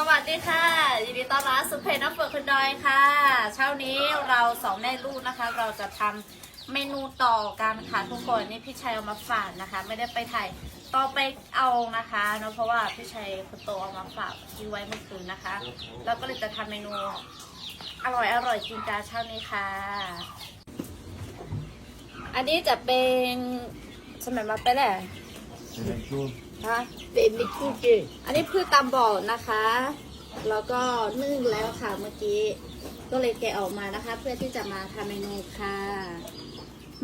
สวัสดีค่ะ ยินดีต้อนรับสุเพน้ำเฟือกคุณดอยค่ะ เช้านี้เราสองแม่ลูกนะคะ เราจะทำเมนูต่อกันค่ะทุกคนนี่พี่ชัยเอามาฝากนะคะ ไม่ได้ไปถ่ายต่อไปเอานะคะเนอะเพราะว่าพี่ชัยคนโตเอามาฝากที่ไว้เมื่อคืนนะคะเราก็เลยจะทำเมนู อร่อยอร่อยกินกันเช้านี้ค่ะ อันนี้จะเป็นสมัยมาไปแหละ ฮะเป็นมิกุจิอันนี้พืชตามบอกนะคะ แล้วก็นึ่งแล้วค่ะเมื่อกี้ ก็เลยแกะออกมานะคะ เพื่อที่จะมาทำเมนูค่ะ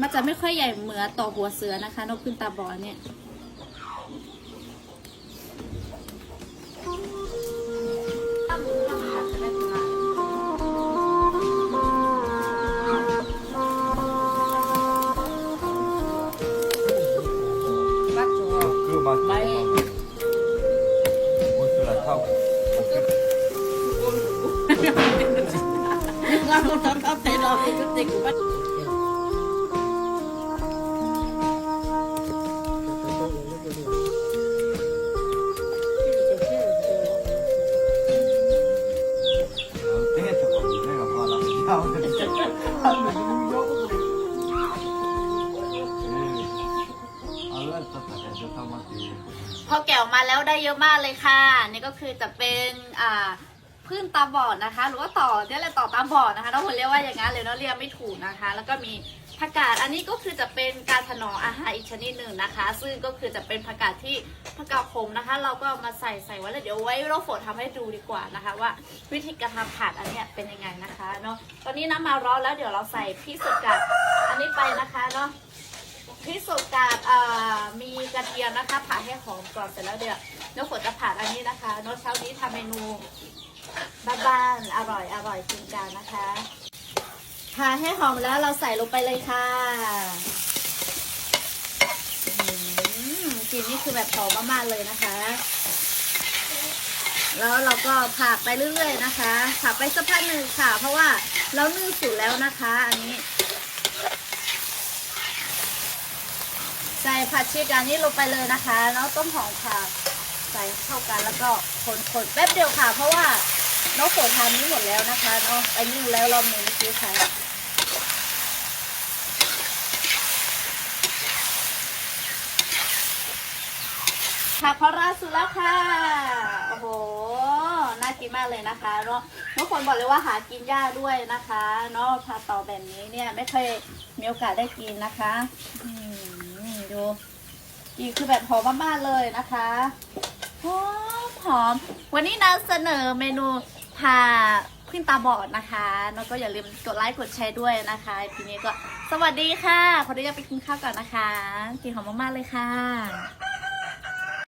มันจะไม่ค่อยใหญ่เหมือนต่อหัวเสือนะคะ นกขึ้นตาบอดเนี่ย mà ôi tôi là thau ngon không thấm thấm thế đó cái tính của bắt พอแกะออกมาแล้วได้เยอะมากเลยค่ะ นี่ก็คือจะเป็นอ่าพึ่งตาบอดนะคะ หรือว่าต่อเนี่ยแหละต่อตาบอดนะคะน้องคนเรียกว่าอย่างนั้นเลยเนาะเรียกไม่ถูกนะคะ แล้วก็มีผักกาดอันนี้ก็คือจะเป็นการถนอมอาหารอีกชนิดหนึ่งนะคะ ซึ่งก็คือจะเป็นผักกาดที่ผักกาดขมนะคะ เราก็เอามาใส่ใส่ไว้แล้วเดี๋ยวไว้เราฝนทำให้ดูดีกว่านะคะ ว่าวิธีการทำผัดอันเนี้ยเป็นยังไงนะคะเนาะตอนนี้น้ำมาร้อนแล้วเดี๋ยวเราใส่พริกสดกัดอันนี้ไปนะคะเนาะพริกสดกาด กระเทียมนะคะผัดให้หอมก่อนเสร็จแล้วเดี๋ยวน้องฝนจะผัดอันนี้นะคะน้องเช้านี้ทำเมนูบ้านๆอร่อยอร่อยกินกันนะคะผัดให้หอมแล้วเราใส่ลงไปเลยค่ะอืมกลิ่นนี่คือแบบหอมมากๆเลยนะคะ แล้วเราก็ผัดไปเรื่อยๆนะคะผัดไปสักพักหนึ่งค่ะ เพราะว่าเรานึ่งสุกแล้วนะคะ อันนี้ ใส่ผัดชีกันนี้ลงไปเลยนะคะ แล้วต้มหอมค่ะ ใส่เข้ากันแล้วก็คนๆแป๊บเดียวค่ะ เพราะว่าน้องโปรดทานนี้หมดแล้วนะคะเนาะไปนึ่งแล้วรอบหนึงเมื่อกี้ค่ะค่ะพอราสุดแล้วค่ะ โอ้โห น่ากินมากเลยนะคะเนาะทุกคนบอกเลยว่าหากินยากด้วยนะคะ เนาะผัดต่อแบบนี้เนี่ยไม่เคยมีโอกาสได้กินนะคะ อืม อีกคือแบบหอมมากๆเลยนะคะหอมหอม วันนี้นำเสนอเมนูพาขึ้นตาบอดนะคะแล้วก็อย่าลืมกดไลค์กดแชร์ด้วยนะคะทีนี้ก็สวัสดีค่ะขออนุญาตไปกินข้าวก่อนนะคะกินหอมมากๆเลยค่ะ